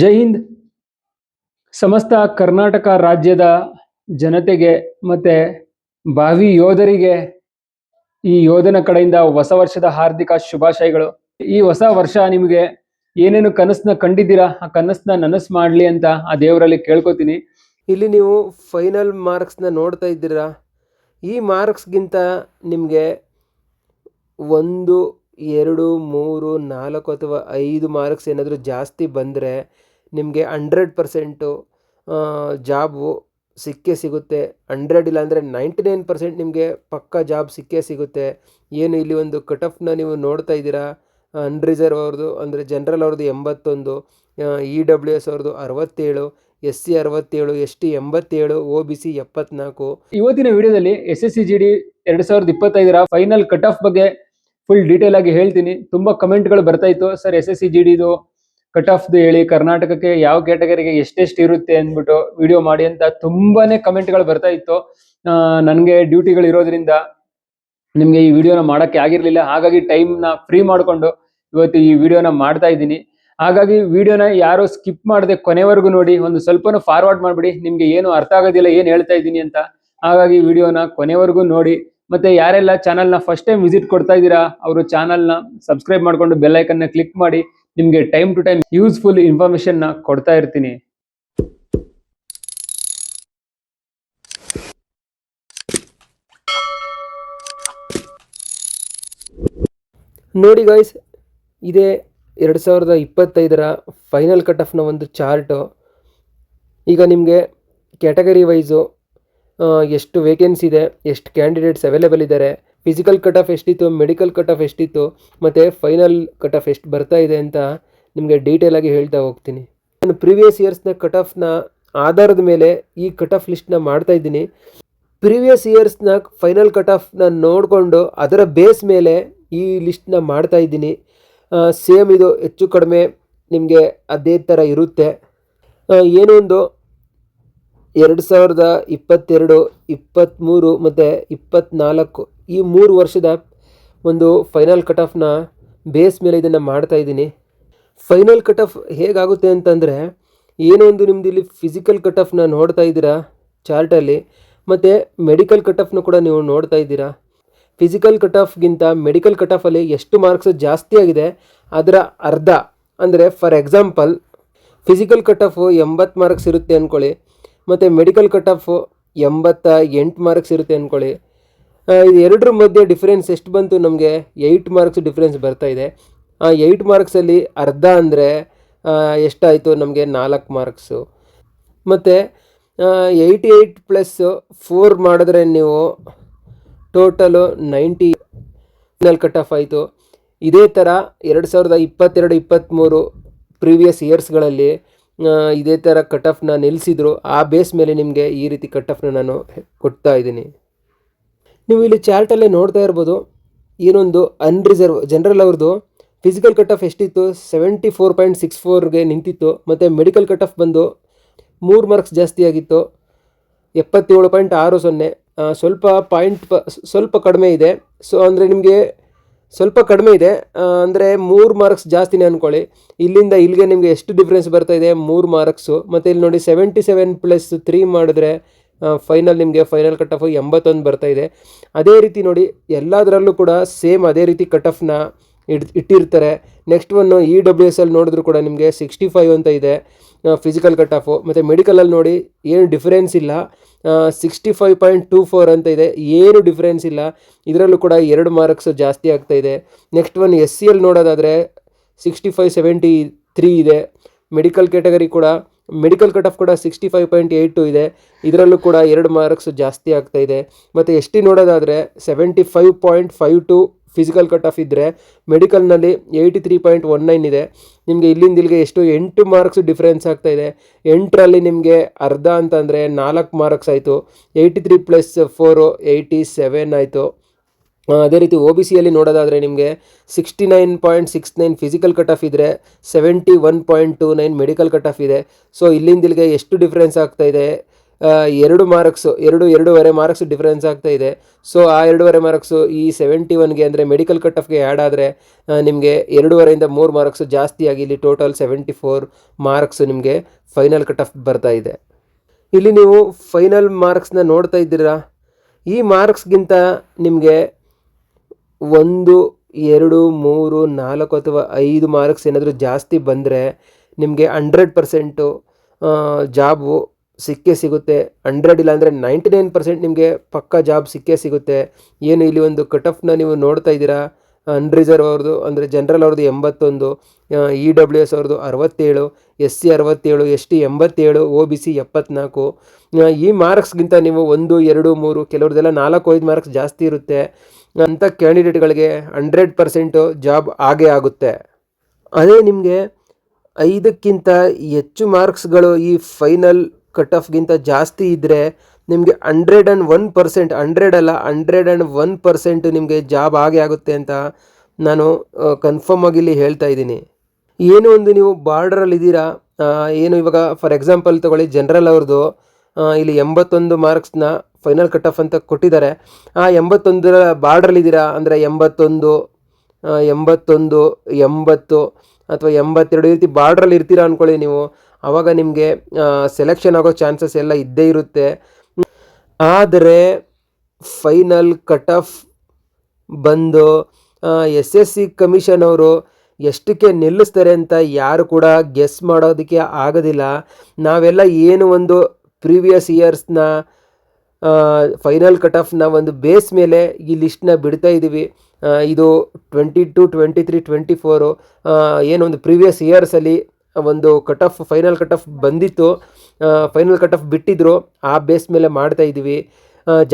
ಜೈ ಹಿಂದ್. ಸಮಸ್ತ ಕರ್ನಾಟಕ ರಾಜ್ಯದ ಜನತೆಗೆ ಮತ್ತೆ ಭಾವಿ ಯೋಧರಿಗೆ ಈ ಯೋಧನ ಕಡೆಯಿಂದ ಹೊಸ ವರ್ಷದ ಹಾರ್ದಿಕ ಶುಭಾಶಯಗಳು. ಈ ಹೊಸ ವರ್ಷ ನಿಮಗೆ ಏನೇನು ಕನಸನ್ನ ಕಂಡಿದ್ದೀರಾ? ಆ ಕನಸನ್ನ ನನಸು ಮಾಡಲಿ ಅಂತ ಆ ದೇವರಲ್ಲಿ ಕೇಳ್ಕೊತೀನಿ. ಇಲ್ಲಿ ನೀವು ಫೈನಲ್ ಮಾರ್ಕ್ಸ್ನ ನೋಡ್ತಾ ಇದ್ದೀರಾ? ಈ ಮಾರ್ಕ್ಸ್ಗಿಂತ ನಿಮಗೆ ಒಂದು ಎರಡು, ಮೂರು, ನಾಲ್ಕು ಅಥವಾ ಐದು ಮಾರ್ಕ್ಸ್ ಏನಾದರೂ ಜಾಸ್ತಿ ಬಂದರೆ ನಿಮಗೆ ಹಂಡ್ರೆಡ್ ಪರ್ಸೆಂಟು ಜಾಬು ಸಿಕ್ಕೇ ಸಿಗುತ್ತೆ. ಹಂಡ್ರೆಡ್ ಇಲ್ಲಾಂದರೆ ನೈಂಟಿ ನೈನ್ ಪರ್ಸೆಂಟ್ ನಿಮಗೆ ಪಕ್ಕಾ ಜಾಬ್ ಸಿಕ್ಕೇ ಸಿಗುತ್ತೆ. ಏನು ಇಲ್ಲಿ ಒಂದು ಕಟ್ ಆಫ್ನ ನೀವು ನೋಡ್ತಾ ಇದ್ದೀರಾ? ಅನ್ರಿಸರ್ವ್ ಅವ್ರದ್ದು, ಅಂದರೆ ಜನರಲ್ ಅವ್ರದ್ದು ಎಂಬತ್ತೊಂದು ಇ ಡಬ್ಲ್ಯೂ ಎಸ್ ಅವ್ರದ್ದು ಅರವತ್ತೇಳು ಎಸ್ ಸಿ ಅರವತ್ತೇಳು ಎಸ್ ಟಿ ಎಂಬತ್ತೇಳು ಒ ಬಿ ಸಿ ಎಪ್ಪತ್ನಾಲ್ಕು. ಇವತ್ತಿನ ವಿಡಿಯೋದಲ್ಲಿ S S C G D ಎರಡು ಸಾವಿರದ ಇಪ್ಪತ್ತೈದರ ಫೈನಲ್ ಕಟ್ ಆಫ್ ಬಗ್ಗೆ ಫುಲ್ ಡೀಟೇಲ್ ಆಗಿ ಹೇಳ್ತೀನಿ. ತುಂಬಾ ಕಮೆಂಟ್ಗಳು ಬರ್ತಾ ಇತ್ತು. Sir, S S C G ಡಿದು cut ಆಫ್ದು ಹೇಳಿ, ಕರ್ನಾಟಕಕ್ಕೆ ಯಾವ ಕ್ಯಾಟಗರಿಗೆ ಎಷ್ಟೆಷ್ಟು ಇರುತ್ತೆ ಅಂದ್ಬಿಟ್ಟು ವಿಡಿಯೋ ಮಾಡಿ ಅಂತ ತುಂಬಾನೇ ಕಮೆಂಟ್ಗಳು ಬರ್ತಾ ಇತ್ತು. ನನಗೆ ಡ್ಯೂಟಿಗಳು ಇರೋದ್ರಿಂದ ನಿಮಗೆ ಈ ವಿಡಿಯೋನ ಮಾಡಕ್ಕೆ ಆಗಿರ್ಲಿಲ್ಲ. ಹಾಗಾಗಿ ಟೈಮ್ನ ಫ್ರೀ ಮಾಡಿಕೊಂಡು ಇವತ್ತು ಈ ವಿಡಿಯೋನ ಮಾಡ್ತಾ ಇದ್ದೀನಿ. ಹಾಗಾಗಿ ವಿಡಿಯೋನ ಯಾರು ಸ್ಕಿಪ್ ಮಾಡದೆ ಕೊನೆವರೆಗೂ ನೋಡಿ, ಒಂದು ಸ್ವಲ್ಪನೂ ಫಾರ್ವರ್ಡ್ ಮಾಡ್ಬಿಡಿ. ನಿಮ್ಗೆ ಏನು ಅರ್ಥ ಆಗೋದಿಲ್ಲ, ಏನು ಹೇಳ್ತಾ ಇದ್ದೀನಿ ಅಂತ. ಹಾಗಾಗಿ ವಿಡಿಯೋನ ಕೊನೆವರೆಗೂ ನೋಡಿ. ಮತ್ತೆ ಯಾರೆಲ್ಲ ಚಾನಲ್ನ ಫಸ್ಟ್ ಟೈಮ್ ವಿಸಿಟ್ ಕೊಡ್ತಾ ಇದ್ದೀರಾ, ಅವರು ಚಾನಲ್ನ ಸಬ್ಸ್ಕ್ರೈಬ್ ಮಾಡ್ಕೊಂಡು ಬೆಲ್ನ ಕ್ಲಿಕ್ ಮಾಡಿ ನಿಮಗೆ ಟೈಮ್ ಟು ಟೈಮ್ ಯೂಸ್ಫುಲ್ ಇನ್ಫಾರ್ಮೇಶನ್ನ ಕೊಡ್ತಾ ಇರ್ತೀನಿ. ನೋಡಿ ಗಾಯ್ಸ್ ಇದೇ ಎರಡು ಸಾವಿರದ ಇಪ್ಪತ್ತೈದರ ಫೈನಲ್ ಕಟ್ ಆಫ್ನ ಒಂದು ಚಾರ್ಟು ಈಗ ನಿಮಗೆ ಕ್ಯಾಟಗರಿ ವೈಸು ಎಷ್ಟು ವೇಕೆನ್ಸಿ ಇದೆ, ಎಷ್ಟು ಕ್ಯಾಂಡಿಡೇಟ್ಸ್ ಅವೈಲೇಬಲ್ ಇದ್ದಾರೆ ಫಿಸಿಕಲ್ ಕಟ್ ಆಫ್ ಎಷ್ಟಿತ್ತು ಮೆಡಿಕಲ್ ಕಟ್ ಆಫ್ ಎಷ್ಟಿತ್ತು, ಮತ್ತು ಫೈನಲ್ ಕಟ್ ಆಫ್ ಎಷ್ಟು ಬರ್ತಾ ಇದೆ ಅಂತ ನಿಮಗೆ ಡೀಟೇಲಾಗಿ ಹೇಳ್ತಾ ಹೋಗ್ತೀನಿ. ನಾನು ಪ್ರೀವಿಯಸ್ ಇಯರ್ಸ್ನ ಕಟ್ ಆಫ್ನ ಆಧಾರದ ಮೇಲೆ ಈ ಕಟ್ ಆಫ್ ಲಿಸ್ಟ್ನ ಮಾಡ್ತಾ ಇದ್ದೀನಿ. ಪ್ರೀವಿಯಸ್ ಇಯರ್ಸ್ನ ಫೈನಲ್ ಕಟ್ ಆಫ್ನ ನೋಡಿಕೊಂಡು ಅದರ ಬೇಸ್ ಮೇಲೆ ಈ ಲಿಸ್ಟ್ನ ಮಾಡ್ತಾ ಇದ್ದೀನಿ. ಸೇಮ್ ಇದು ಹೆಚ್ಚು ಕಡಿಮೆ ನಿಮಗೆ ಅದೇ ಥರ ಇರುತ್ತೆ. ಏನೊಂದು ಎರಡು ಸಾವಿರದ ಇಪ್ಪತ್ತೆರಡು ಇಪ್ಪತ್ತ್ಮೂರು ಮತ್ತು ಇಪ್ಪತ್ತ್ನಾಲ್ಕು ಈ ಮೂರು ವರ್ಷದ ಒಂದು ಫೈನಲ್ ಕಟ್ ಆಫ್ನ ಬೇಸ್ ಮೇಲೆ ಇದನ್ನು ಮಾಡ್ತಾ ಇದ್ದೀನಿ. ಫೈನಲ್ ಕಟ್ ಆಫ್ ಹೇಗಾಗುತ್ತೆ ಅಂತಂದರೆ, ಏನೋ ಒಂದು ನಿಮ್ಮದು ಇಲ್ಲಿ ಫಿಸಿಕಲ್ ಕಟ್ ಆಫ್ನ ನೋಡ್ತಾ ಇದ್ದೀರಾ ಚಾರ್ಟಲ್ಲಿ ಮತ್ತು ಮೆಡಿಕಲ್ ಕಟ್ ಆಫ್ನ ಕೂಡ ನೀವು ನೋಡ್ತಾ ಇದ್ದೀರಾ. ಫಿಸಿಕಲ್ ಕಟ್ ಆಫ್ಗಿಂತ ಮೆಡಿಕಲ್ ಕಟ್ ಆಫಲ್ಲಿ ಎಷ್ಟು ಮಾರ್ಕ್ಸ್ ಜಾಸ್ತಿ ಆಗಿದೆ, ಅದರ ಅರ್ಧ, ಅಂದರೆ for example physical cut off ಎಂಬತ್ತು ಮಾರ್ಕ್ಸ್ ಇರುತ್ತೆ ಅಂದ್ಕೊಳ್ಳಿ ಮತ್ತು ಮೆಡಿಕಲ್ ಕಟ್ ಆಫು ಎಂಬತ್ತ ಎಂಟು ಮಾರ್ಕ್ಸ್ ಇರುತ್ತೆ ಅಂದ್ಕೊಳ್ಳಿ ಇದು ಎರಡರ ಮಧ್ಯೆ ಡಿಫ್ರೆನ್ಸ್ ಎಷ್ಟು ಬಂತು ನಮಗೆ? ಏಯ್ಟ್ ಮಾರ್ಕ್ಸ್ ಡಿಫ್ರೆನ್ಸ್ ಬರ್ತಾ ಇದೆ. ಆ ಏಯ್ಟ್ ಮಾರ್ಕ್ಸಲ್ಲಿ ಅರ್ಧ ಅಂದರೆ ಎಷ್ಟಾಯಿತು? ನಮಗೆ ನಾಲ್ಕು ಮಾರ್ಕ್ಸು ಮತ್ತು ಏಯ್ಟಿ ಏಯ್ಟ್ ಪ್ಲಸ್ ಫೋರ್ ಮಾಡಿದ್ರೆ ನೀವು total ninety final cut off ಆಯಿತು. ಇದೇ ಥರ ಎರಡು ಸಾವಿರದ ಇಪ್ಪತ್ತೆರಡು ಇಪ್ಪತ್ತ್ಮೂರು ಪ್ರೀವಿಯಸ್ ಇಯರ್ಸ್ಗಳಲ್ಲಿ ಇದೇ ಥರ ಕಟ್ ಆಫ್ನ ನಿಲ್ಲಿಸಿದ್ರು ಆ ಬೇಸ್ ಮೇಲೆ ನಿಮಗೆ ಈ ರೀತಿ ಕಟ್ ಆಫ್ನ ನಾನು ಕೊಡ್ತಾ ಇದ್ದೀನಿ. ನೀವು ಇಲ್ಲಿ ಚಾರ್ಟಲ್ಲೇ ನೋಡ್ತಾ ಇರ್ಬೋದು. ಏನೊಂದು ಅನ್ರಿಸರ್ವ್ ಜನರಲ್ ಅವ್ರದ್ದು ಫಿಸಿಕಲ್ ಕಟ್ ಆಫ್ ಎಷ್ಟಿತ್ತು? ಸೆವೆಂಟಿ ಫೋರ್ ಪಾಯಿಂಟ್ ಸಿಕ್ಸ್ ಫೋರ್ಗೆ ನಿಂತಿತ್ತು. ಮತ್ತು ಮೆಡಿಕಲ್ ಕಟ್ ಆಫ್ ಬಂದು ಮೂರು ಮಾರ್ಕ್ಸ್ ಜಾಸ್ತಿ ಆಗಿತ್ತು. ಎಪ್ಪತ್ತೇಳು ಪಾಯಿಂಟ್ ಆರು ಸೊನ್ನೆ. ಸ್ವಲ್ಪ ಪಾಯಿಂಟ್ ಸ್ವಲ್ಪ ಕಡಿಮೆ ಇದೆ. ಸೊ ಅಂದರೆ ನಿಮಗೆ ಸ್ವಲ್ಪ ಕಡಿಮೆ ಇದೆ. ಅಂದರೆ ಮೂರು ಮಾರ್ಕ್ಸ್ ಜಾಸ್ತಿನೇ ಅಂದ್ಕೊಳ್ಳಿ ಇಲ್ಲಿಂದ ಇಲ್ಲಿಗೆ ನಿಮಗೆ ಎಷ್ಟು ಡಿಫ್ರೆನ್ಸ್ ಬರ್ತಾ ಇದೆ? ಮೂರು ಮಾರ್ಕ್ಸು ಮತ್ತು ಇಲ್ಲಿ ನೋಡಿ ಸೆವೆಂಟಿ ಸೆವೆನ್ ಪ್ಲಸ್ ತ್ರೀ ಮಾಡಿದ್ರೆ ಫೈನಲ್ ನಿಮಗೆ ಫೈನಲ್ ಕಟ್ ಆಫ್ ಎಂಬತ್ತೊಂದು ಬರ್ತಾ ಇದೆ. ಅದೇ ರೀತಿ ನೋಡಿ, ಎಲ್ಲದರಲ್ಲೂ ಕೂಡ ಸೇಮ್ ಅದೇ ರೀತಿ ಕಟ್ ಆಫ್ನ ಇಡ್, ಇಟ್ಟಿರ್ತಾರೆ. Next one E W S ಅಲ್ಲಿ ನೋಡಿದ್ರು ಕೂಡ ನಿಮಗೆ ಸಿಕ್ಸ್ಟಿ ಫೈವ್ ಅಂತ ಇದೆ. ಫಿಸಿಕಲ್ ಕಟ್ ಆಫು ಮತ್ತು ಮೆಡಿಕಲಲ್ಲಿ ನೋಡಿ ಏನು ಡಿಫರೆನ್ಸ್ ಇಲ್ಲ. Sixty five point two four ಅಂತ ಇದೆ. ಏನು ಡಿಫರೆನ್ಸ್ ಇಲ್ಲ. ಇದರಲ್ಲೂ ಕೂಡ ಎರಡು ಮಾರ್ಕ್ಸ್ ಜಾಸ್ತಿ ಆಗ್ತಾ ಇದೆ. Next one S C L ನೋಡೋದಾದರೆ ಸಿಕ್ಸ್ಟಿ ಫೈವ್ ಸೆವೆಂಟಿ ತ್ರೀ ಇದೆ. ಮೆಡಿಕಲ್ ಕ್ಯಾಟಗರಿ ಕೂಡ ಮೆಡಿಕಲ್ ಕಟ್ ಆಫ್ ಕೂಡ sixty five point eight two ಇದೆ. ಇದರಲ್ಲೂ ಕೂಡ ಎರಡು ಮಾರ್ಕ್ಸ್ ಜಾಸ್ತಿ ಆಗ್ತಾ ಇದೆ. ಮತ್ತು ಎಸ್ ಟಿ ನೋಡೋದಾದರೆ seventy five point five two physical cut off ಇದ್ದರೆ ಮೆಡಿಕಲ್ನಲ್ಲಿ eighty three point one nine ಇದೆ. ನಿಮಗೆ ಇಲ್ಲಿಂದ ಇಲ್ಲಿಗೆ ಎಷ್ಟು ಎಂಟು ಮಾರ್ಕ್ಸ್ ಡಿಫ್ರೆನ್ಸ್ ಆಗ್ತಾ ಇದೆ. ಎಂಟರಲ್ಲಿ ನಿಮಗೆ ಅರ್ಧ ಅಂತಂದರೆ ನಾಲ್ಕು ಮಾರ್ಕ್ಸ್ ಆಯಿತು. Eighty three plus four eighty seven ಆಯಿತು ಅದೇ ರೀತಿ ಒ ಬಿ ಸಿಯಲ್ಲಿ ನೋಡೋದಾದರೆ ನಿಮಗೆ sixty nine point six nine physical cut off ಇದ್ದರೆ seventy one point two nine medical cut off ಇದೆ. ಸೊ ಇಲ್ಲಿಂದ ಇಲ್ಲಿಗೆ ಎಷ್ಟು ಡಿಫ್ರೆನ್ಸ್ ಆಗ್ತಾ ಇದೆ? ಎರಡು ಮಾರ್ಕ್ಸು, ಎರಡು, ಎರಡೂವರೆ ಮಾರ್ಕ್ಸ್ ಡಿಫ್ರೆನ್ಸ್ ಆಗ್ತಾ ಇದೆ. ಸೊ ಆ ಎರಡೂವರೆ ಮಾರ್ಕ್ಸು ಈ ಸೆವೆಂಟಿ ಒನ್ಗೆ ಅಂದರೆ ಮೆಡಿಕಲ್ ಕಟ್ ಆಫ್ಗೆ ಆ್ಯಡ್ ಆದರೆ ನಿಮಗೆ ಎರಡೂವರೆಯಿಂದ ಮೂರು ಮಾರ್ಕ್ಸು ಜಾಸ್ತಿ ಆಗಿ ಇಲ್ಲಿ ಟೋಟಲ್ ಸೆವೆಂಟಿ ಫೋರ್ ಮಾರ್ಕ್ಸು ನಿಮಗೆ ಫೈನಲ್ ಕಟ್ ಆಫ್ ಬರ್ತಾ ಇದೆ. ಇಲ್ಲಿ ನೀವು ಫೈನಲ್ ಮಾರ್ಕ್ಸ್ನ ನೋಡ್ತಾ ಇದ್ದೀರಾ? ಈ ಮಾರ್ಕ್ಸ್ಗಿಂತ ನಿಮಗೆ ಒಂದು, ಎರಡು, ಮೂರು, ನಾಲ್ಕು ಅಥವಾ ಐದು ಮಾರ್ಕ್ಸ್ ಏನಾದರೂ ಜಾಸ್ತಿ ಬಂದರೆ ನಿಮಗೆ ಹಂಡ್ರೆಡ್ ಪರ್ಸೆಂಟು ಜಾಬು ಸಿಕ್ಕೇ ಸಿಗುತ್ತೆ. ಹಂಡ್ರೆಡ್ ಇಲ್ಲಾಂದರೆ ನೈಂಟಿ ನೈನ್ ಪರ್ಸೆಂಟ್ ನಿಮಗೆ ಪಕ್ಕಾ ಜಾಬ್ ಸಿಕ್ಕೇ ಸಿಗುತ್ತೆ. ಏನು ಇಲ್ಲಿ ಒಂದು ಕಟ್ ಆಫ್ನ ನೀವು ನೋಡ್ತಾ ಇದ್ದೀರಾ? ಅನ್ರಿಸರ್ವ್ ಅವ್ರದ್ದು, ಅಂದರೆ ಜನರಲ್ ಅವ್ರದ್ದು ಎಂಬತ್ತೊಂದು ಇ ಡಬ್ಲ್ಯೂ ಎಸ್ ಅವ್ರದ್ದು ಅರವತ್ತೇಳು ಎಸ್ ಸಿ ಅರವತ್ತೇಳು ಎಸ್ ಟಿ ಎಂಬತ್ತೇಳು ಒ ಬಿ ಸಿ ಎಪ್ಪತ್ನಾಲ್ಕು. ಈ ಮಾರ್ಕ್ಸ್ಗಿಂತ ನೀವು ಒಂದು, ಎರಡು, ಮೂರು, ಕೆಲವ್ರದ್ದೆಲ್ಲ ನಾಲ್ಕು, ಐದು ಮಾರ್ಕ್ಸ್ ಜಾಸ್ತಿ ಇರುತ್ತೆ. ಅಂಥ ಕ್ಯಾಂಡಿಡೇಟ್ಗಳಿಗೆ ಹಂಡ್ರೆಡ್ ಪರ್ಸೆಂಟು ಜಾಬ್ ಆಗೇ ಆಗುತ್ತೆ. ಅದೇ ನಿಮಗೆ ಐದಕ್ಕಿಂತ ಹೆಚ್ಚು ಮಾರ್ಕ್ಸ್ಗಳು ಈ ಫೈನಲ್ ಕಟ್ ಆಫ್ಗಿಂತ ಜಾಸ್ತಿ ಇದ್ದರೆ ನಿಮಗೆ hundred and one percent hundred ಅಲ್ಲ ಹಂಡ್ರೆಡ್ ಆ್ಯಂಡ್ ಒನ್ ಪರ್ಸೆಂಟ್ ನಿಮಗೆ ಜಾಬ್ ಆಗೇ ಆಗುತ್ತೆ ಅಂತ ನಾನು ಕನ್ಫರ್ಮ್ ಆಗಿ ಇಲ್ಲಿ ಹೇಳ್ತಾ ಇದ್ದೀನಿ. ಏನು ಒಂದು ನೀವು ಬಾರ್ಡ್ರಲ್ಲಿ ಇದ್ದೀರಾ ಏನು ಇವಾಗ ಫಾರ್ ಎಕ್ಸಾಂಪಲ್ ತಗೊಳ್ಳಿ ಜನರಲ್ ಅವ್ರದ್ದು ಇಲ್ಲಿ ಎಂಬತ್ತೊಂದು ಮಾರ್ಕ್ಸ್ನ ಫೈನಲ್ ಕಟ್ ಆಫ್ ಅಂತ ಕೊಟ್ಟಿದ್ದಾರೆ. ಆ ಎಂಬತ್ತೊಂದರ ಬಾರ್ಡ್ರಲ್ಲಿ ಇದ್ದೀರಾ, ಅಂದರೆ ಎಂಬತ್ತೊಂದು ಎಂಬತ್ತೊಂದು, ಎಂಬತ್ತು ಅಥವಾ ಎಂಬತ್ತೆರಡು ರೀತಿ ಬಾರ್ಡ್ರಲ್ಲಿ ಇರ್ತೀರಾ ಅಂದ್ಕೊಳ್ಳಿ ನೀವು. ಆವಾಗ ನಿಮಗೆ ಸೆಲೆಕ್ಷನ್ ಆಗೋ ಚಾನ್ಸಸ್ ಎಲ್ಲ ಇದ್ದೇ ಇರುತ್ತೆ. ಆದರೆ ಫೈನಲ್ ಕಟ್ ಆಫ್ ಬಂದು ಎಸ್ ಎಸ್ ಸಿ ಕಮಿಷನ್ ಅವರು ಎಷ್ಟಕ್ಕೆ ನಿಲ್ಲಿಸ್ತಾರೆ ಅಂತ ಯಾರು ಕೂಡ ಗೆಸ್ ಮಾಡೋದಕ್ಕೆ ಆಗೋದಿಲ್ಲ. ನಾವೆಲ್ಲ ಏನು ಒಂದು ಪ್ರೀವಿಯಸ್ ಇಯರ್ಸ್ನ ಫೈನಲ್ ಕಟ್ ಆಫ್ನ ಒಂದು ಬೇಸ್ ಮೇಲೆ ಈ ಲಿಸ್ಟ್ನ ಬಿಡ್ತಾ ಇದ್ದೀವಿ ಇದು twenty two twenty three twenty four ಏನೊಂದು ಪ್ರೀವಿಯಸ್ ಇಯರ್ಸಲ್ಲಿ ಒಂದು cut off final cut off ಬಂದಿತ್ತು. ಫೈನಲ್ ಕಟ್ ಆಫ್ ಬಿಟ್ಟಿದ್ರು. ಆ ಬೇಸ್ ಮೇಲೆ ಮಾಡ್ತಾ ಇದ್ದೀವಿ.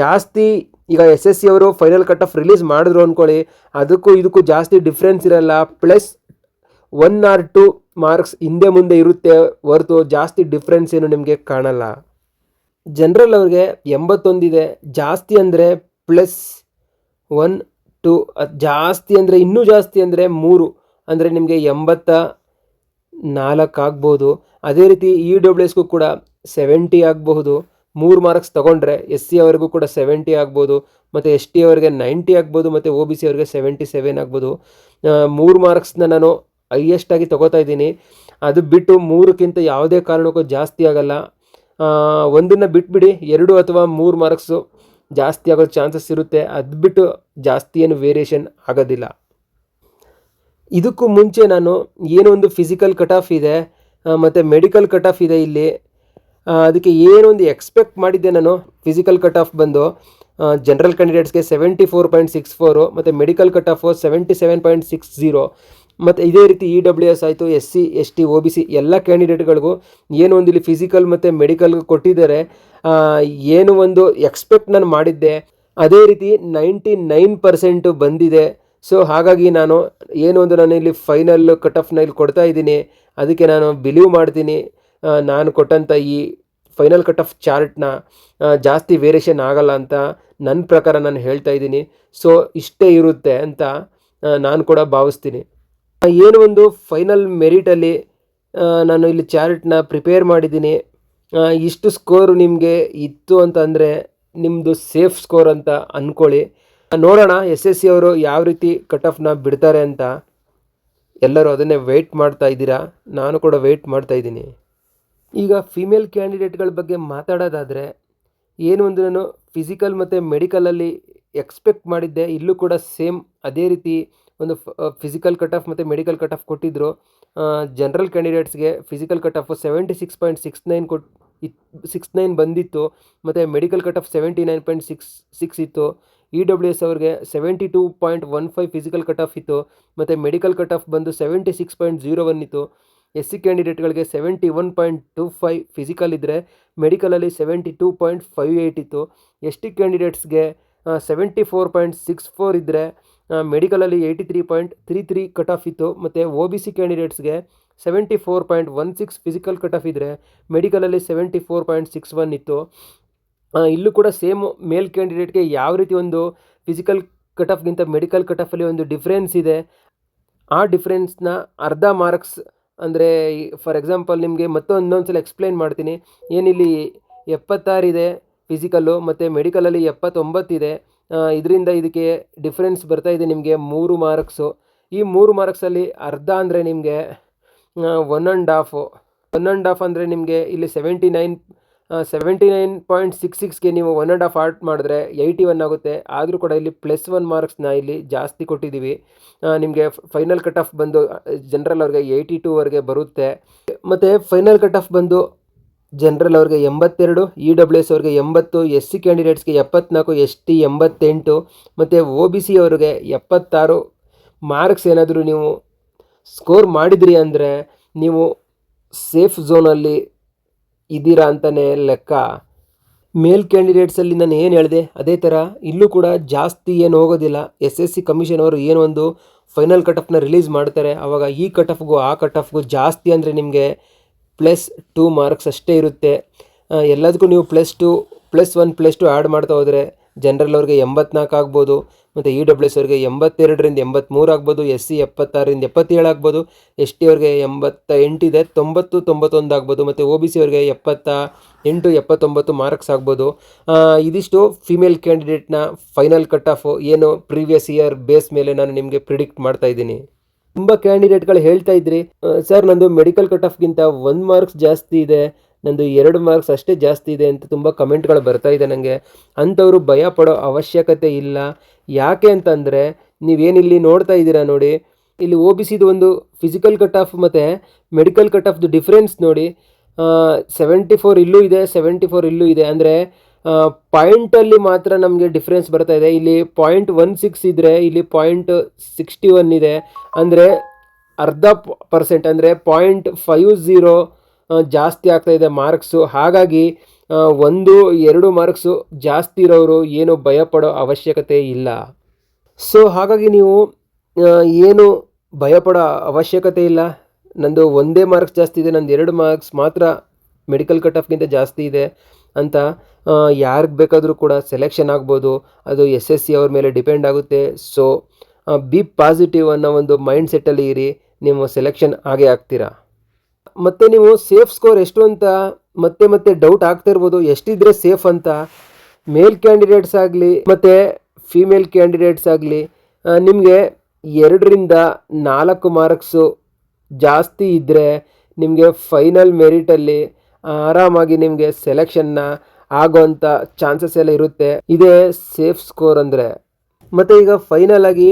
ಜಾಸ್ತಿ ಈಗ ಎಸ್ ಎಸ್ ಸಿ ಅವರು ಫೈನಲ್ ಕಟ್ ಆಫ್ ರಿಲೀಸ್ ಮಾಡಿದ್ರು ಅಂದ್ಕೊಳ್ಳಿ ಅದಕ್ಕೂ ಇದಕ್ಕೂ ಜಾಸ್ತಿ ಡಿಫ್ರೆನ್ಸ್ ಇರಲ್ಲ. Plus one or two marks ಹಿಂದೆ ಮುಂದೆ ಇರುತ್ತೆ. ಹೊರತು ಜಾಸ್ತಿ ಡಿಫ್ರೆನ್ಸ್ ಏನು ನಿಮಗೆ ಕಾಣಲ್ಲ. ಜನರಲ್ ಅವ್ರಿಗೆ ಎಂಬತ್ತೊಂದಿದೆ ಜಾಸ್ತಿ ಅಂದರೆ ಪ್ಲಸ್ ಒನ್ ಟು ಜಾಸ್ತಿ ಅಂದರೆ ಇನ್ನೂ ಜಾಸ್ತಿ ಅಂದರೆ ಮೂರು. ಅಂದರೆ ನಿಮಗೆ ಎಂಬತ್ತ ನಾಲ್ಕು ಆಗ್ಬೋದು ಅದೇ ರೀತಿ ಇ ಡಬ್ಲ್ಯೂ ಎಸ್ಗೂ ಕೂಡ ಸೆವೆಂಟಿ ಆಗಬಹುದು. ಮೂರು ಮಾರ್ಕ್ಸ್ ತೊಗೊಂಡ್ರೆ ಎಸ್ ಸಿ ಅವರಿಗೂ ಕೂಡ ಸೆವೆಂಟಿ ಆಗ್ಬೋದು. ಮತ್ತು ಎಸ್ ಟಿ ಅವರಿಗೆ ನೈಂಟಿ ಆಗ್ಬೋದು, ಮತ್ತು ಒ ಬಿ ಸಿ ಅವರಿಗೆ ಸೆವೆಂಟಿ ಸೆವೆನ್ ಆಗ್ಬೋದು ಮೂರು ಮಾರ್ಕ್ಸ್ನ ನಾನು ಹೈಯೆಸ್ಟ್ ಆಗಿ ತೊಗೋತಾ ಇದ್ದೀನಿ. ಅದು ಬಿಟ್ಟು ಮೂರಕ್ಕಿಂತ ಯಾವುದೇ ಕಾರಣಕ್ಕೂ ಜಾಸ್ತಿ ಆಗಲ್ಲ. ಒಂದನ್ನು ಬಿಟ್ಬಿಡಿ, ಎರಡು ಅಥವಾ ಮೂರು ಮಾರ್ಕ್ಸು ಜಾಸ್ತಿ ಆಗೋ ಚಾನ್ಸಸ್ ಇರುತ್ತೆ. ಅದು ಬಿಟ್ಟು ಜಾಸ್ತಿ ಏನು ವೇರಿಯೇಷನ್ ಆಗೋದಿಲ್ಲ. ಇದಕ್ಕೂ ಮುಂಚೆ ನಾನು ಏನೋ ಒಂದು ಫಿಸಿಕಲ್ ಕಟ್ ಆಫ್ ಇದೆ ಮತ್ತು ಮೆಡಿಕಲ್ ಕಟ್ ಆಫ್ ಇದೆ ಇಲ್ಲಿ. ಅದಕ್ಕೆ ಏನೊಂದು ಎಕ್ಸ್ಪೆಕ್ಟ್ ಮಾಡಿದ್ದೆ ನಾನು ಫಿಸಿಕಲ್ ಕಟ್ ಆಫ್ ಬಂದು general ಕ್ಯಾಂಡಿಡೇಟ್ಸ್ಗೆ seventy four point six four ಮತ್ತು medical cut off seventy seven point six zero ಮತ್ತು ಇದೇ ರೀತಿ ಇ ಡಬ್ಲ್ಯೂ ಎಸ್ ಆಯಿತು S C S T O B C ಎಲ್ಲ ಕ್ಯಾಂಡಿಡೇಟ್ಗಳಿಗೂ ಏನು ಒಂದು ಇಲ್ಲಿ ಫಿಸಿಕಲ್ ಮತ್ತು ಮೆಡಿಕಲ್ ಕೊಟ್ಟಿದ್ದಾರೆ. ಏನು ಒಂದು ಎಕ್ಸ್ಪೆಕ್ಟ್ ನಾನು ಮಾಡಿದ್ದೆ. ಅದೇ ರೀತಿ ನೈಂಟಿ ನೈನ್ ಪರ್ಸೆಂಟು ಬಂದಿದೆ. ಸೊ ಹಾಗಾಗಿ ನಾನು ಏನು ಒಂದು ನಾನು ಇಲ್ಲಿ ಫೈನಲ್ ಕಟ್ ಆಫ್ನ ಇಲ್ಲಿ ಕೊಡ್ತಾ ಇದ್ದೀನಿ. ಅದಕ್ಕೆ ನಾನು ಬಿಲೀವ್ ಮಾಡ್ತೀನಿ. ನಾನು ಕೊಟ್ಟಂಥ ಈ ಫೈನಲ್ ಕಟ್ ಆಫ್ ಚಾರ್ಟ್ನ ಜಾಸ್ತಿ ವೇರಿಯೇಷನ್ ಆಗಲ್ಲ ಅಂತ ನನ್ನ ಪ್ರಕಾರ ನಾನು ಹೇಳ್ತಾ ಇದ್ದೀನಿ. ಸೊ ಇಷ್ಟೇ ಇರುತ್ತೆ ಅಂತ ನಾನು ಕೂಡ ಭಾವಿಸ್ತೀನಿ. ಏನು ಒಂದು ಫೈನಲ್ ಮೆರಿಟಲ್ಲಿ ನಾನು ಇಲ್ಲಿ ಚಾರ್ಟ್ನ ಪ್ರಿಪೇರ್ ಮಾಡಿದ್ದೀನಿ. ಇಷ್ಟು ಸ್ಕೋರ್ ನಿಮಗೆ ಇತ್ತು ಅಂತಂದರೆ ನಿಮ್ಮದು ಸೇಫ್ ಸ್ಕೋರ್ ಅಂತ ಅಂದ್ಕೊಳ್ಳಿ ನೋಡೋಣ, ಎಸ್ ಎಸ್ ಸಿ ಅವರು ಯಾವ ರೀತಿ ಕಟ್ ಆಫ್ನ ಬಿಡ್ತಾರೆ ಅಂತ. ಎಲ್ಲರೂ ಅದನ್ನೇ ವೆಯ್ಟ್ ಮಾಡ್ತಾ ಇದ್ದೀರಾ? ನಾನು ಕೂಡ ವೆಯ್ಟ್ ಮಾಡ್ತಾ ಇದ್ದೀನಿ. ಈಗ ಫಿಮೇಲ್ ಕ್ಯಾಂಡಿಡೇಟ್ಗಳ ಬಗ್ಗೆ ಮಾತಾಡೋದಾದರೆ, ಏನು ನಾನು ಫಿಸಿಕಲ್ ಮತ್ತು ಮೆಡಿಕಲಲ್ಲಿ ಎಕ್ಸ್ಪೆಕ್ಟ್ ಮಾಡಿದ್ದೆ, ಇಲ್ಲೂ ಕೂಡ ಸೇಮ್ ಅದೇ ರೀತಿ ಒಂದು ಫಿಸಿಕಲ್ ಕಟ್ ಆಫ್ ಮತ್ತು ಮೆಡಿಕಲ್ ಕಟ್ ಆಫ್ ಕೊಟ್ಟಿದ್ದರು general ಕ್ಯಾಂಡಿಡೇಟ್ಸ್ಗೆ physical cut off seventy six point six nine ಕೊಟ್ ಸಿಕ್ಸ್ ನೈನ್ ಬಂದಿತ್ತು, ಮತ್ತು medical cut off seventy nine point six six ಇತ್ತು. ಇ ಡಬ್ಲ್ಯೂ ಎಸ್ ಅವ್ರಿಗೆ seventy two point one five physical cut off ಇತ್ತು, ಮತ್ತು medical cut off ಬಂದು seventy six point zero one ಇತ್ತು. S C ಕ್ಯಾಂಡಿಡೇಟ್ಗಳಿಗೆ seventy one point two five physical ಇದ್ದರೆ ಮೆಡಿಕಲಲ್ಲಿ seventy two point five eight ಇತ್ತು. S T ಕ್ಯಾಂಡಿಡೇಟ್ಸ್ಗೆ seventy four point six four ಇದ್ದರೆ ಮೆಡಿಕಲಲ್ಲಿ eighty three point three three cut off ಇತ್ತು. ಮತ್ತು O B C ಕ್ಯಾಂಡಿಡೇಟ್ಸ್ಗೆ seventy four point one six physical cut off ಇದ್ದರೆ ಮೆಡಿಕಲಲ್ಲಿ seventy four point six one ಇತ್ತು. ಇಲ್ಲೂ ಕೂಡ same male ಕ್ಯಾಂಡಿಡೇಟ್ಗೆ ಯಾವ ರೀತಿ ಒಂದು ಫಿಸಿಕಲ್ ಕಟ್ ಆಫ್ಗಿಂತ ಮೆಡಿಕಲ್ ಕಟ್ ಆಫಲ್ಲಿ ಒಂದು ಡಿಫ್ರೆನ್ಸ್ ಇದೆ, ಆ ಡಿಫ್ರೆನ್ಸ್ನ ಅರ್ಧ ಮಾರ್ಕ್ಸ್ ಅಂದರೆ ಫಾರ್ ಎಕ್ಸಾಂಪಲ್ ನಿಮಗೆ ಮತ್ತೊಂದೊಂದು ಸಲ ಎಕ್ಸ್ಪ್ಲೈನ್ ಮಾಡ್ತೀನಿ. ಏನಿಲ್ಲಿ ಎಪ್ಪತ್ತಾರಿದೆ ಫಿಸಿಕಲ್ಲು ಮತ್ತು ಮೆಡಿಕಲಲ್ಲಿ ಎಪ್ಪತ್ತೊಂಬತ್ತಿದೆ ಇದರಿಂದ ಇದಕ್ಕೆ ಡಿಫ್ರೆನ್ಸ್ ಬರ್ತಾ ಇದೆ ನಿಮಗೆ ಮೂರು ಮಾರ್ಕ್ಸು. ಈ ಮೂರು ಮಾರ್ಕ್ಸಲ್ಲಿ ಅರ್ಧ ಅಂದರೆ ನಿಮಗೆ one and half. One and half ಅಂದರೆ ನಿಮಗೆ ಇಲ್ಲಿ seventy nine seventy nine point six ಸಿಕ್ಸ್ಗೆ ನೀವು ಒನ್ ಆ್ಯಂಡ್ ಆಫ್ ಆರ್ಟ್ ಮಾಡಿದ್ರೆ ಏಯ್ಟಿ ಒನ್ ಆಗುತ್ತೆ. ಆದರೂ ಕೂಡ ಇಲ್ಲಿ ಪ್ಲಸ್ ಒನ್ ಮಾರ್ಕ್ಸ್ನ ಇಲ್ಲಿ ಜಾಸ್ತಿ ಕೊಟ್ಟಿದ್ದೀವಿ. ನಿಮಗೆ ಫೈನಲ್ ಕಟ್ ಆಫ್ ಬಂದು ಜನರಲ್ ಅವ್ರಿಗೆ ಏಯ್ಟಿ ಟೂವರೆಗೆ ಬರುತ್ತೆ. ಮತ್ತು ಫೈನಲ್ ಕಟ್ ಆಫ್ ಬಂದು ಜನರಲ್ ಅವ್ರಿಗೆ ಎಂಬತ್ತೆರಡು ಇ ಡಬ್ಲ್ಯೂ ಎಸ್ ಅವ್ರಿಗೆ ಎಂಬತ್ತು ಎಸ್ ಸಿ ಕ್ಯಾಂಡಿಡೇಟ್ಸ್ಗೆ ಎಪ್ಪತ್ನಾಲ್ಕು ಎಸ್ ಟಿ ಎಂಬತ್ತೆಂಟು, ಮತ್ತು ಒ ಬಿ ಸಿ ಅವ್ರಿಗೆ ಎಪ್ಪತ್ತಾರು ಮಾರ್ಕ್ಸ್ ಏನಾದರೂ ನೀವು ಸ್ಕೋರ್ ಮಾಡಿದ್ರಿ ಅಂದರೆ ನೀವು ಸೇಫ್ ಝೋನಲ್ಲಿ ಇದ್ದೀರಾ ಅಂತಲೇ ಲೆಕ್ಕ. ಮೇಲ್ ಕ್ಯಾಂಡಿಡೇಟ್ಸಲ್ಲಿ ನಾನು ಏನು ಹೇಳಿದೆ, ಅದೇ ಥರ ಇಲ್ಲೂ ಕೂಡ ಜಾಸ್ತಿ ಏನು ಹೋಗೋದಿಲ್ಲ. ಎಸ್ ಎಸ್ ಸಿ ಕಮಿಷನ್ ಅವರು ಏನು ಒಂದು ಫೈನಲ್ ಕಟಫ್ನ ರಿಲೀಸ್ ಮಾಡ್ತಾರೆ. ಆವಾಗ ಈ ಕಟಫ್ಗೂ ಆ ಕಟಫ್ಗೂ ಜಾಸ್ತಿ ಅಂದರೆ ನಿಮಗೆ ಪ್ಲಸ್ ಟೂ ಮಾರ್ಕ್ಸ್ ಅಷ್ಟೇ ಇರುತ್ತೆ. ಎಲ್ಲದಕ್ಕೂ ನೀವು plus two plus one plus two add ಮಾಡ್ತಾ ಹೋದರೆ ಜನರಲ್ ಅವ್ರಿಗೆ ಎಂಬತ್ನಾಲ್ಕು ಆಗ್ಬೋದು. ಮತ್ತು ಇ ಡಬ್ಲ್ಯೂ ಎಸ್ ಅವ್ರಿಗೆ ಎಂಬತ್ತೆರಡರಿಂದ ಎಂಬತ್ತ್ಮೂರು ಆಗ್ಬೋದು ಎಸ್ ಸಿ ಎಪ್ಪತ್ತಾರರಿಂದ ಎಪ್ಪತ್ತೇಳು ಆಗ್ಬೋದು ಎಸ್ ಟಿ ಅವ್ರಿಗೆ ಎಂಬತ್ತ ಎಂಟಿದೆ ತೊಂಬತ್ತು, ತೊಂಬತ್ತೊಂದು ಆಗ್ಬೋದು, ಮತ್ತು ಒ ಬಿ ಸಿ ಅವ್ರಿಗೆ ಎಪ್ಪತ್ತ ಎಂಟು, ಎಪ್ಪತ್ತೊಂಬತ್ತು ಮಾರ್ಕ್ಸ್ ಆಗ್ಬೋದು. ಇದಿಷ್ಟು ಫಿಮೇಲ್ ಕ್ಯಾಂಡಿಡೇಟ್ನ ಫೈನಲ್ ಕಟ್ ಆಫು ಏನು ಪ್ರೀವಿಯಸ್ ಇಯರ್ ಬೇಸ್ ಮೇಲೆ ನಾನು ನಿಮಗೆ ಪ್ರಿಡಿಕ್ಟ್ ಮಾಡ್ತಾ ಇದ್ದೀನಿ. ತುಂಬ ಕ್ಯಾಂಡಿಡೇಟ್ಗಳು ಹೇಳ್ತಾ ಇದ್ರಿ. ಸರ್ ನಂದು ಮೆಡಿಕಲ್ ಕಟ್ ಆಫ್ಗಿಂತ ಒಂದು ಮಾರ್ಕ್ಸ್ ಜಾಸ್ತಿ ಇದೆ. ನಂದು ಎರಡು ಮಾರ್ಕ್ಸ್ ಅಷ್ಟೇ ಜಾಸ್ತಿ ಇದೆ ಅಂತ ತುಂಬ ಕಮೆಂಟ್ಗಳು ಬರ್ತಾ ಇದೆ ನನಗೆ ಅಂಥವರು ಭಯ ಪಡೋ ಅವಶ್ಯಕತೆ ಇಲ್ಲ. ಯಾಕೆ ಅಂತಂದರೆ, ನೀವೇನಿಲ್ಲಿ ನೋಡ್ತಾ ಇದ್ದೀರಾ ನೋಡಿ, ಇಲ್ಲಿ ಒ ಬಿ ಸಿದು ಒಂದು ಫಿಸಿಕಲ್ ಕಟ್ ಆಫ್ ಮತ್ತು ಮೆಡಿಕಲ್ ಕಟ್ ಆಫ್ದು ಡಿಫ್ರೆನ್ಸ್ ನೋಡಿ ಸೆವೆಂಟಿ ಫೋರ್ ಇಲ್ಲೂ ಇದೆ ಸೆವೆಂಟಿ ಫೋರ್ ಇಲ್ಲೂ ಇದೆ. ಅಂದರೆ ಪಾಯಿಂಟಲ್ಲಿ ಮಾತ್ರ ನಮಗೆ ಡಿಫ್ರೆನ್ಸ್ ಬರ್ತಾ ಇದೆ. ಇಲ್ಲಿ ಪಾಯಿಂಟ್ ಒನ್ ಸಿಕ್ಸ್ ಇದ್ದರೆ ಇಲ್ಲಿ ಪಾಯಿಂಟ್ ಸಿಕ್ಸ್ಟಿ ಒನ್ ಇದೆ. ಅಂದರೆ, ಅರ್ಧ ಪರ್ಸೆಂಟ್ ಅಂದರೆ ಪಾಯಿಂಟ್ ಫೈವ್ ಝೀರೋ ಜಾಸ್ತಿ ಆಗ್ತಾ ಇದೆ ಮಾರ್ಕ್ಸು. ಹಾಗಾಗಿ ಒಂದು, ಎರಡು ಮಾರ್ಕ್ಸು ಜಾಸ್ತಿ ಇರೋರು ಏನು ಭಯಪಡೋ ಅವಶ್ಯಕತೆ ಇಲ್ಲ. ಸೊ, ಹಾಗಾಗಿ ನೀವು ಏನು ಭಯಪಡೋ ಅವಶ್ಯಕತೆ ಇಲ್ಲ. ನಂದು ಒಂದೇ ಮಾರ್ಕ್ಸ್ ಜಾಸ್ತಿ ಇದೆ, ನಂದು ಎರಡು ಮಾರ್ಕ್ಸ್ ಮಾತ್ರ ಮೆಡಿಕಲ್ ಕಟ್ ಆಫ್ಗಿಂತ ಜಾಸ್ತಿ ಇದೆ ಅಂತ ಯಾರಿಗೆ ಬೇಕಾದರೂ ಕೂಡ ಸೆಲೆಕ್ಷನ್ ಆಗ್ಬೋದು. ಅದು ಎಸ್ ಎಸ್ ಸಿ ಅವ್ರ ಮೇಲೆ ಡಿಪೆಂಡ್ ಆಗುತ್ತೆ. ಸೊ ಬಿ ಪಾಸಿಟಿವ್ ಅನ್ನೋ ಒಂದು ಮೈಂಡ್ ಸೆಟ್ಟಲ್ಲಿ ಇರಿ. ನೀವು ಸೆಲೆಕ್ಷನ್ ಆಗೇ ಆಗ್ತೀರಾ? ಮತ್ತು ನೀವು ಸೇಫ್ ಸ್ಕೋರ್ ಎಷ್ಟು ಅಂತ ಮತ್ತೆ ಮತ್ತೆ ಡೌಟ್ ಆಗ್ತಾ ಇರ್ಬೋದು, ಎಷ್ಟಿದ್ರೆ ಸೇಫ್ ಅಂತ. ಮೇಲ್ ಕ್ಯಾಂಡಿಡೇಟ್ಸ್ ಆಗಲಿ, ಮತ್ತು ಫೀಮೇಲ್ ಕ್ಯಾಂಡಿಡೇಟ್ಸ್ ಆಗಲಿ ನಿಮಗೆ ಎರಡರಿಂದ ನಾಲ್ಕು ಮಾರ್ಕ್ಸು ಜಾಸ್ತಿ ಇದ್ದರೆ ನಿಮಗೆ ಫೈನಲ್ ಮೆರಿಟಲ್ಲಿ ಆರಾಮಾಗಿ ನಿಮಗೆ ಸೆಲೆಕ್ಷನ್ನ ಆಗೋವಂಥ ಚಾನ್ಸಸ್ ಎಲ್ಲ ಇರುತ್ತೆ. ಇದೇ ಸೇಫ್ ಸ್ಕೋರ್ ಅಂದರೆ. ಮತ್ತು ಈಗ ಫೈನಲ್ ಆಗಿ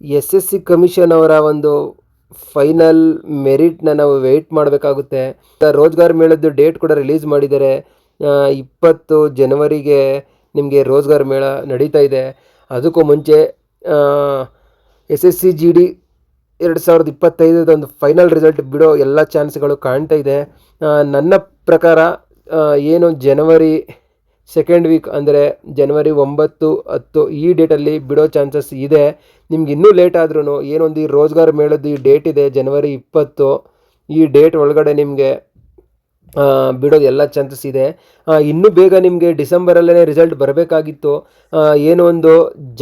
ಎಸ್ ಎಸ್ ಸಿ ಕಮಿಷನ್ ಅವರ ಒಂದು ಫೈನಲ್ ಮೆರಿಟ್ನ ನಾವು ವೆಯ್ಟ್ ಮಾಡಬೇಕಾಗುತ್ತೆ. ರೋಜ್ಗಾರ್ ಮೇಳದ್ದು ಡೇಟ್ ಕೂಡ ರಿಲೀಸ್ ಮಾಡಿದ್ದಾರೆ. ಇಪ್ಪತ್ತು ಜನವರಿಗೆ ನಿಮಗೆ ರೋಜ್ಗಾರ್ ಮೇಳ ನಡೀತಾ ಇದೆ. ಅದಕ್ಕೂ ಮುಂಚೆ S S C G D ಎರಡು ಸಾವಿರದ ಇಪ್ಪತ್ತೈದದ ಒಂದು ಫೈನಲ್ ರಿಸಲ್ಟ್ ಬಿಡೋ ಎಲ್ಲ ಚಾನ್ಸ್ಗಳು ಕಾಣ್ತಾ ಇದೆ. ನನ್ನ ಪ್ರಕಾರ ಏನು ಜನವರಿ ಸೆಕೆಂಡ್ ವೀಕ್ ಅಂದರೆ ಜನವರಿ ಒಂಬತ್ತು, ಹತ್ತು, ಈ ಡೇಟಲ್ಲಿ ಬಿಡೋ ಚಾನ್ಸಸ್ ಇದೆ. ನಿಮ್ಗೆ ಇನ್ನೂ ಲೇಟ್ ಆದ್ರೂ ಏನೊಂದು ಈ ರೋಜ್ಗಾರ್ ಮೇಳದ್ದು ಈ ಡೇಟ್ ಇದೆ ಜನವರಿ ಇಪ್ಪತ್ತು. ಈ ಡೇಟ್ ಒಳಗಡೆ ನಿಮಗೆ ಬಿಡೋದು ಎಲ್ಲ ಚಾನ್ಸಸ್ ಇದೆ. ಇನ್ನೂ ಬೇಗ ನಿಮಗೆ ಡಿಸೆಂಬರಲ್ಲೇ ರಿಸಲ್ಟ್ ಬರಬೇಕಾಗಿತ್ತು. ಏನೊಂದು ಏನೋ ಒಂದು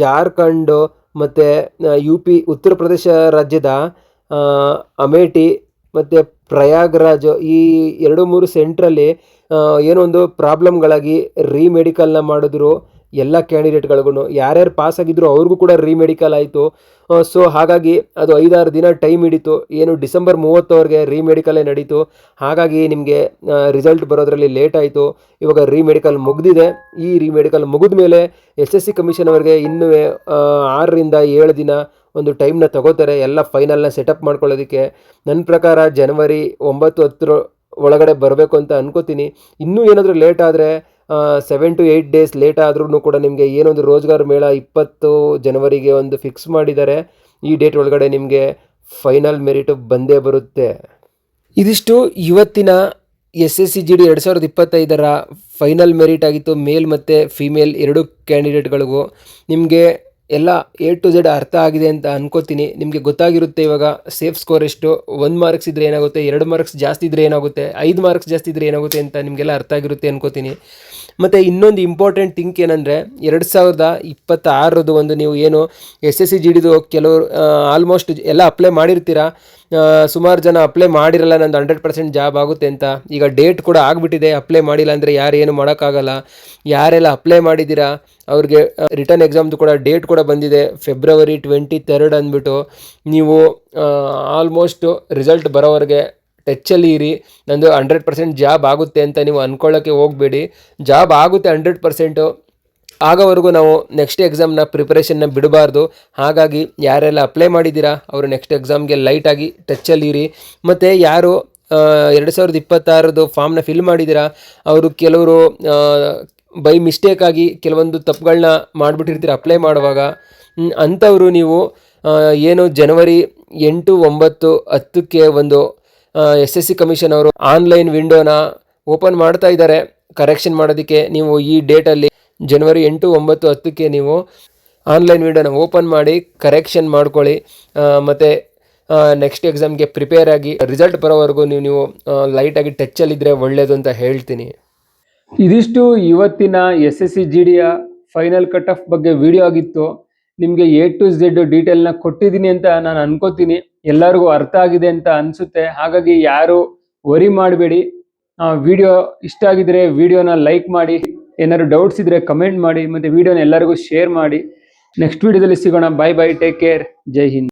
ಜಾರ್ಖಂಡು ಮತ್ತು ಯು ಪಿ ಉತ್ತರ ಪ್ರದೇಶ ರಾಜ್ಯದ ಅಮೇಠಿ ಮತ್ತು ಪ್ರಯಾಗ್ರಾಜ್ ಈ ಎರಡು ಮೂರು ಸೆಂಟ್ರಲ್ಲಿ ಏನೊಂದು ಪ್ರಾಬ್ಲಮ್ಗಳಾಗಿ ರೀಮೆಡಿಕಲ್ನ ಮಾಡಿದ್ರು ಎಲ್ಲ ಕ್ಯಾಂಡಿಡೇಟ್ಗಳಿಗೂ ಯಾರ್ಯಾರು ಪಾಸ್ ಆಗಿದ್ರು ಅವ್ರಿಗೂ ಕೂಡ ರೀಮೆಡಿಕಲ್ ಆಯಿತು. ಸೊ ಹಾಗಾಗಿ ಅದು ಐದಾರು ದಿನ ಟೈಮ್ ಹಿಡಿತು. ಏನು ಡಿಸೆಂಬರ್ ಮೂವತ್ತವರೆಗೆ ರೀಮೆಡಿಕಲೇ ನಡೀತು. ಹಾಗಾಗಿ ನಿಮಗೆ ರಿಸಲ್ಟ್ ಬರೋದ್ರಲ್ಲಿ ಲೇಟ್ ಆಯಿತು. ಇವಾಗ ರೀಮೆಡಿಕಲ್ ಮುಗಿದಿದೆ. ಈ ರೀಮೆಡಿಕಲ್ ಮುಗಿದ ಮೇಲೆ ಎಸ್ ಎಸ್ ಸಿ ಕಮಿಷನ್ ಅವರಿಗೆ ಇನ್ನೂ ಆರರಿಂದ ಏಳು ದಿನ ಒಂದು ಟೈಮ್ನ ತಗೋತಾರೆ, ಎಲ್ಲ ಫೈನಲ್ನ ಸೆಟಪ್ ಮಾಡ್ಕೊಳ್ಳೋದಕ್ಕೆ. ನನ್ನ ಪ್ರಕಾರ ಜನವರಿ ಒಂಬತ್ತು ಹತ್ತರ ಒಳಗಡೆ ಬರಬೇಕು ಅಂತ ಅನ್ಕೋತೀನಿ. ಇನ್ನೂ ಏನಾದರೂ ಲೇಟ್ ಆದರೆ seven to eight days late ಆದ್ರೂ ಕೂಡ ನಿಮಗೆ ಏನೊಂದು ರೋಜ್ಗಾರ್ ಮೇಳ ಇಪ್ಪತ್ತು ಜನವರಿಗೆ ಒಂದು ಫಿಕ್ಸ್ ಮಾಡಿದ್ದಾರೆ ಈ ಡೇಟ್ ಒಳಗಡೆ ನಿಮಗೆ ಫೈನಲ್ ಮೆರಿಟು ಬಂದೇ ಬರುತ್ತೆ. ಇದಿಷ್ಟು ಇವತ್ತಿನ S S C G D ಎರಡು ಸಾವಿರದ ಇಪ್ಪತ್ತೈದರ ಫೈನಲ್ ಮೆರಿಟ್ ಆಗಿತ್ತು, ಮೇಲ್ ಮತ್ತು ಫೀಮೇಲ್ ಎರಡು ಕ್ಯಾಂಡಿಡೇಟ್ಗಳಿಗೂ ನಿಮಗೆ ಎಲ್ಲ ಎ ಟು ಝೆಡ್ ಅರ್ಥ ಆಗಿದೆ ಅಂತ ಅನ್ಕೋತೀನಿ. ನಿಮಗೆ ಗೊತ್ತಾಗಿರುತ್ತೆ ಇವಾಗ ಸೇಫ್ ಸ್ಕೋರ್ ಎಷ್ಟು? ಒಂದು ಮಾರ್ಕ್ಸ್ ಇದ್ದರೆ ಏನಾಗುತ್ತೆ? ಎರಡು ಮಾರ್ಕ್ಸ್ ಜಾಸ್ತಿ ಇದ್ದರೆ ಏನಾಗುತ್ತೆ? ಐದು ಮಾರ್ಕ್ಸ್ ಜಾಸ್ತಿ ಇದ್ದರೆ ಏನಾಗುತ್ತೆ ಅಂತ ನಿಮಗೆಲ್ಲ ಅರ್ಥ ಆಗಿರುತ್ತೆ ಅನ್ಕೋತೀನಿ. ಮತ್ತು ಇನ್ನೊಂದು ಇಂಪಾರ್ಟೆಂಟ್ ಥಿಂಕ್ ಏನಂದರೆ ಎರಡು ಸಾವಿರದ ಇಪ್ಪತ್ತಾರರದ್ದು ಒಂದು ನೀವು ಏನು ಎಸ್ ಎಸ್ ಸಿ ಜಿ ಡಿದು ಕೆಲವರು ಆಲ್ಮೋಸ್ಟ್ ಎಲ್ಲ ಅಪ್ಲೈ ಮಾಡಿರ್ತೀರಾ? ಸುಮಾರು ಜನ ಅಪ್ಲೈ ಮಾಡಿರಲ್ಲ, ನಂದು ಹಂಡ್ರೆಡ್ ಪರ್ಸೆಂಟ್ ಜಾಬ್ ಆಗುತ್ತೆ ಅಂತ. ಈಗ ಡೇಟ್ ಕೂಡ ಆಗಿಬಿಟ್ಟಿದೆ ಅಪ್ಲೈ ಮಾಡಿಲ್ಲ ಅಂದರೆ ಯಾರು ಏನು ಮಾಡೋಕ್ಕಾಗಲ್ಲ. ಯಾರೆಲ್ಲ ಅಪ್ಲೈ ಮಾಡಿದ್ದೀರಾ? ಅವ್ರಿಗೆ ರಿಟರ್ನ್ ಎಕ್ಸಾಮ್ದು ಕೂಡ ಡೇಟ್ ಕೂಡ ಬಂದಿದೆ ಫೆಬ್ರವರಿ ಟ್ವೆಂಟಿ ತರ್ಡ್ ಅಂದ್ಬಿಟ್ಟು. ನೀವು ಆಲ್ಮೋಸ್ಟು ರಿಸಲ್ಟ್ ಬರೋವರೆಗೆ ಟಚ್ಚಲ್ಲಿ ಇರಿ. ನಂದು ಹಂಡ್ರೆಡ್ ಪರ್ಸೆಂಟ್ ಜಾಬ್ ಆಗುತ್ತೆ ಅಂತ ನೀವು ಅಂದ್ಕೊಳ್ಳೋಕ್ಕೆ ಹೋಗಬೇಡಿ. ಜಾಬ್ ಆಗುತ್ತೆ ಹಂಡ್ರೆಡ್ ಪರ್ಸೆಂಟು. ಆಗೋವರೆಗೂ ನಾವು ನೆಕ್ಸ್ಟ್ ಎಕ್ಸಾಮ್ನ ಪ್ರಿಪ್ರೇಷನ್ನ ಬಿಡಬಾರ್ದು. ಹಾಗಾಗಿ ಯಾರೆಲ್ಲ ಅಪ್ಲೈ ಮಾಡಿದ್ದೀರಾ, ಅವರು ನೆಕ್ಸ್ಟ್ ಎಕ್ಸಾಮ್ಗೆ ಲೈಟಾಗಿ ಟಚ್ಚಲ್ಲಿರಿ ಮತ್ತು ಯಾರು ಎರಡು ಸಾವಿರದ ಇಪ್ಪತ್ತಾರದು ಫಾರ್ಮ್ನ ಫಿಲ್ ಮಾಡಿದ್ದೀರಾ, ಅವರು ಕೆಲವರು ಬೈ ಮಿಸ್ಟೇಕಾಗಿ ಕೆಲವೊಂದು ತಪ್ಪುಗಳನ್ನ ಮಾಡಿಬಿಟ್ಟಿರ್ತೀರ ಅಪ್ಲೈ ಮಾಡುವಾಗ. ಅಂಥವರು ನೀವು ಏನು ಜನವರಿ ಎಂಟು ಒಂಬತ್ತು ಹತ್ತಕ್ಕೆ ಒಂದು ಎಸ್ ಎಸ್ ಸಿ ಕಮಿಷನ್ ಅವರು ಆನ್ಲೈನ್ ವಿಂಡೋನ ಓಪನ್ ಮಾಡ್ತಾ ಇದ್ದಾರೆ. ಕರೆಕ್ಷನ್ ಮಾಡೋದಕ್ಕೆ ನೀವು ಈ ಡೇಟಲ್ಲಿ ಜನವರಿ ಎಂಟು ಒಂಬತ್ತು ಹತ್ತಕ್ಕೆ ನೀವು ಆನ್ಲೈನ್ ವಿಂಡೋನ ಓಪನ್ ಮಾಡಿ ಕರೆಕ್ಷನ್ ಮಾಡ್ಕೊಳ್ಳಿ. ಮತ್ತು ನೆಕ್ಸ್ಟ್ ಎಕ್ಸಾಮ್ಗೆ ಪ್ರಿಪೇರ್ ಆಗಿ ರಿಸಲ್ಟ್ ಬರೋವರೆಗೂ ನೀವು ನೀವು ಲೈಟಾಗಿ ಟಚ್ಚಲ್ಲಿದ್ದರೆ ಒಳ್ಳೆಯದು ಅಂತ ಹೇಳ್ತೀನಿ. ಇದಿಷ್ಟು ಇವತ್ತಿನ ಎಸ್ ಎಸ್ ಸಿ ಜಿ ಡಿಯ ಫೈನಲ್ ಕಟ್ ಆಫ್ ಬಗ್ಗೆ ವಿಡಿಯೋ ಆಗಿತ್ತು. ನಿಮಗೆ ಎ ಟು ಝೆಡ್ ಡೀಟೇಲ್ನ ಕೊಟ್ಟಿದ್ದೀನಿ ಅಂತ ನಾನು ಅನ್ಕೋತೀನಿ. ಎಲ್ಲರಿಗೂ ಅರ್ಥ ಆಗಿದೆ ಅಂತ ಅನ್ಸುತ್ತೆ. ಹಾಗಾಗಿ ಯಾರು ವರಿ ಮಾಡಬೇಡಿ. ವಿಡಿಯೋ ಇಷ್ಟ ಆಗಿದ್ರೆ ವಿಡಿಯೋನ ಲೈಕ್ ಮಾಡಿ. ಏನಾದ್ರು ಡೌಟ್ಸ್ ಇದ್ರೆ ಕಮೆಂಟ್ ಮಾಡಿ. ಮತ್ತೆ ವಿಡಿಯೋನ ಎಲ್ಲರಿಗೂ ಶೇರ್ ಮಾಡಿ. ನೆಕ್ಸ್ಟ್ ವಿಡಿಯೋದಲ್ಲಿ ಸಿಗೋಣ. ಬಾಯ್ ಬಾಯ್ ಟೇಕ್ ಕೇರ್ ಜೈ ಹಿಂದ್.